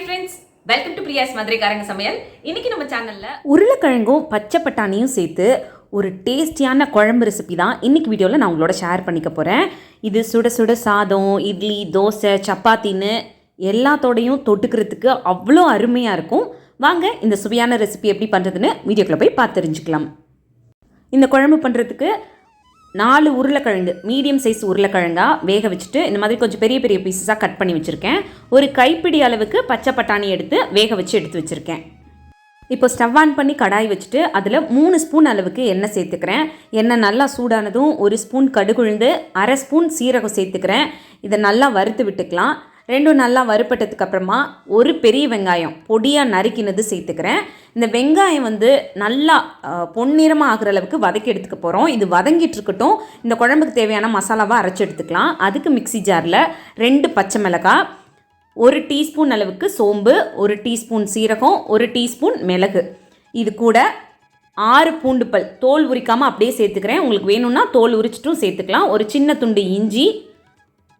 Hi friends welcome to Priya's மதுரைக்காரங்க சமையல் இன்னைக்கு நம்ம சேனல்ல உருளைக்கிழங்கும் பச்சை பட்டாணியும் சேர்த்து ஒரு டேஸ்டியான குழம்பு ரெசிபி தான் இன்னைக்கு வீடியோவில் நான் உங்களோட ஷேர் பண்ணிக்க போகிறேன் இது சுட சுட சாதம் இட்லி தோசை சப்பாத்தின்னு எல்லாத்தோடையும் தொட்டுக்கிறதுக்கு அவ்வளோ அருமையாக இருக்கும். வாங்க இந்த சுவையான ரெசிபி எப்படி பண்ணுறதுன்னு வீடியோக்குள்ளே போய் பார்த்து தெரிஞ்சுக்கலாம். இந்த குழம்பு பண்ணுறதுக்கு நாலு உருளைக்கிழங்கு மீடியம் சைஸ் உருளைக்கிழங்காக வேக வச்சுட்டு இந்த மாதிரி கொஞ்சம் பெரிய பெரிய பீசஸாக கட் பண்ணி வச்சுருக்கேன். ஒரு கைப்பிடி அளவுக்கு பச்சை பட்டாணி எடுத்து வேக வச்சு எடுத்து வச்சுருக்கேன். இப்போ ஸ்டவ் ஆன் பண்ணி கடாய் வச்சுட்டு அதில் மூணு ஸ்பூன் அளவுக்கு எண்ணெய் சேர்த்துக்கிறேன். எண்ணெய் நல்லா சூடானதும் ஒரு ஸ்பூன் கடுகுழுந்து அரை ஸ்பூன் சீரகம் சேர்த்துக்கிறேன். இதை நல்லா வறுத்து விட்டுக்கலாம். ரெண்டும் நல்லா வறுப்பட்டதுக்கப்புறமா ஒரு பெரிய வெங்காயம் பொடியாக நறுக்கினது சேர்த்துக்கிறேன். இந்த வெங்காயம் வந்து நல்லா பொன்னிறமாக ஆகிற அளவுக்கு வதக்கி எடுத்துக்க போகிறோம் இது வதங்கிட்டு இருக்கட்டும். இந்த குழம்புக்கு தேவையான மசாலாவை அரைச்சி எடுத்துக்கலாம். அதுக்கு மிக்ஸி ஜாரில் ரெண்டு பச்சை மிளகாய் ஒரு டீஸ்பூன் அளவுக்கு சோம்பு ஒரு டீஸ்பூன் சீரகம் ஒரு டீஸ்பூன் மிளகு. இது கூட ஆறு பூண்டுப்பல் தோல் உரிக்காமல் அப்படியே சேர்த்துக்கிறேன். உங்களுக்கு வேணும்னா தோல் உரிச்சிட்டும் சேர்த்துக்கலாம். ஒரு சின்ன துண்டு இஞ்சி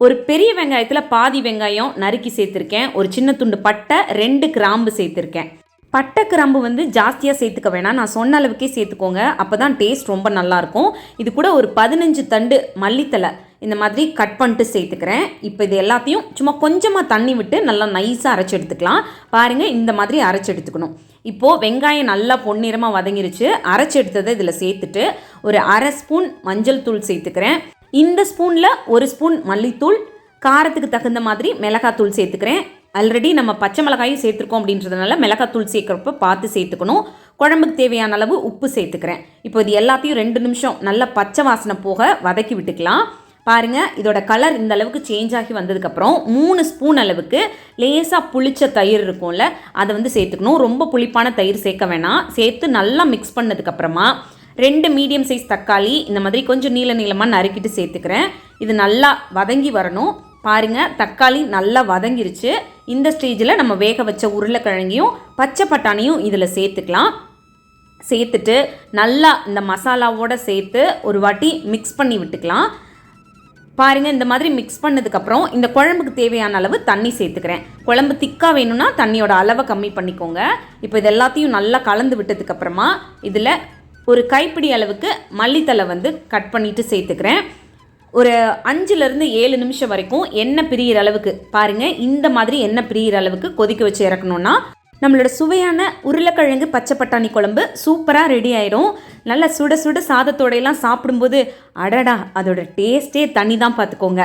ஒரு பெரிய வெங்காயத்தில் பாதி வெங்காயம் நறுக்கி சேர்த்துருக்கேன். ஒரு சின்ன துண்டு பட்டை ரெண்டு கிராம்பு சேர்த்துருக்கேன். பட்டை கிராம்பு வந்து ஜாஸ்தியாக சேர்த்துக்க வேணாம். நான் சொன்ன அளவுக்கே சேர்த்துக்கோங்க. அப்போ தான் டேஸ்ட் ரொம்ப நல்லாயிருக்கும் இது கூட ஒரு பதினஞ்சு தண்டு மல்லித்தலை இந்த மாதிரி கட் பண்ணிட்டு சேர்த்துக்கிறேன். இப்போ இது எல்லாத்தையும் சும்மா கொஞ்சமாக தண்ணி விட்டு நல்லா நைஸாக அரைச்சி எடுத்துக்கலாம். பாருங்கள் இந்த மாதிரி அரைச்சி எடுத்துக்கணும். இப்போது வெங்காயம் நல்லா பொன்னிறமாக வதங்கிருச்சு. அரைச்சி எடுத்ததை இதில் சேர்த்துட்டு ஒரு அரை ஸ்பூன் மஞ்சள் தூள் சேர்த்துக்கிறேன். இந்த ஸ்பூனில் ஒரு ஸ்பூன் மல்லித்தூள் காரத்துக்கு தகுந்த மாதிரி மிளகாத்தூள் சேர்த்துக்கிறேன். ஆல்ரெடி நம்ம பச்சை மிளகாயும் சேர்த்துருக்கோம் அப்படின்றதுனால மிளகாத்தூள் சேர்க்குறப்ப பார்த்து சேர்த்துக்கணும். குழம்புக்கு தேவையான அளவு உப்பு சேர்த்துக்கிறேன். இப்போ இது எல்லாத்தையும் ரெண்டு நிமிஷம் நல்லா பச்சை வாசனை போக வதக்கி விட்டுக்கலாம். பாருங்கள் இதோட கலர் இந்த அளவுக்கு சேஞ்ச் ஆகி வந்ததுக்கப்புறம் மூணு ஸ்பூன் அளவுக்கு லேசாக புளிச்ச தயிர் இருக்கும்ல அதை வந்து சேர்த்துக்கணும். ரொம்ப புளிப்பான தயிர் சேர்க்க வேணாம். சேர்த்து நல்லா மிக்ஸ் பண்ணதுக்கப்புறமா ரெண்டு மீடியம் சைஸ் தக்காளி இந்த மாதிரி கொஞ்சம் நீள நீளமாக நறுக்கிட்டு சேர்த்துக்கிறேன். இது நல்லா வதங்கி வரணும். பாருங்க தக்காளி நல்லா வதங்கிருச்சு. இந்த ஸ்டேஜில் நம்ம வேக வச்ச உருளைக்கிழங்கையும் பச்சை பட்டாணியும் இதில் சேர்த்துக்கலாம். சேர்த்துட்டு நல்லா இந்த மசாலாவோட சேர்த்து ஒரு வாட்டி மிக்ஸ் பண்ணி விட்டுக்கலாம். பாருங்கள் இந்த மாதிரி மிக்ஸ் பண்ணதுக்கப்புறம் இந்த குழம்புக்கு தேவையான அளவு தண்ணி சேர்த்துக்கிறேன். குழம்பு திக்காக வேணும்னா தண்ணியோட அளவை கம்மி பண்ணிக்கோங்க. இப்போ இது எல்லாத்தையும் நல்லா கலந்து விட்டதுக்கப்புறமா இதில் ஒரு கைப்பிடி அளவுக்கு மல்லித்தலை வந்து கட் பண்ணிவிட்டு சேர்த்துக்கிறேன். ஒரு அஞ்சுலேருந்து ஏழு நிமிஷம் வரைக்கும் எண்ணெய் பிரியிற அளவுக்கு பாருங்கள் இந்த மாதிரி எண்ணெய் பிரியிற அளவுக்கு கொதிக்க வச்சு இறக்கணும்னா நம்மளோட சுவையான உருளைக்கிழங்கு பச்சை பட்டாணி குழம்பு சூப்பராக ரெடி ஆயிடும் நல்லா சுட சுட சாதத்தோடையெல்லாம் சாப்பிடும்போது அடடா அதோட டேஸ்ட்டே தண்ணி தான் பார்த்துக்கோங்க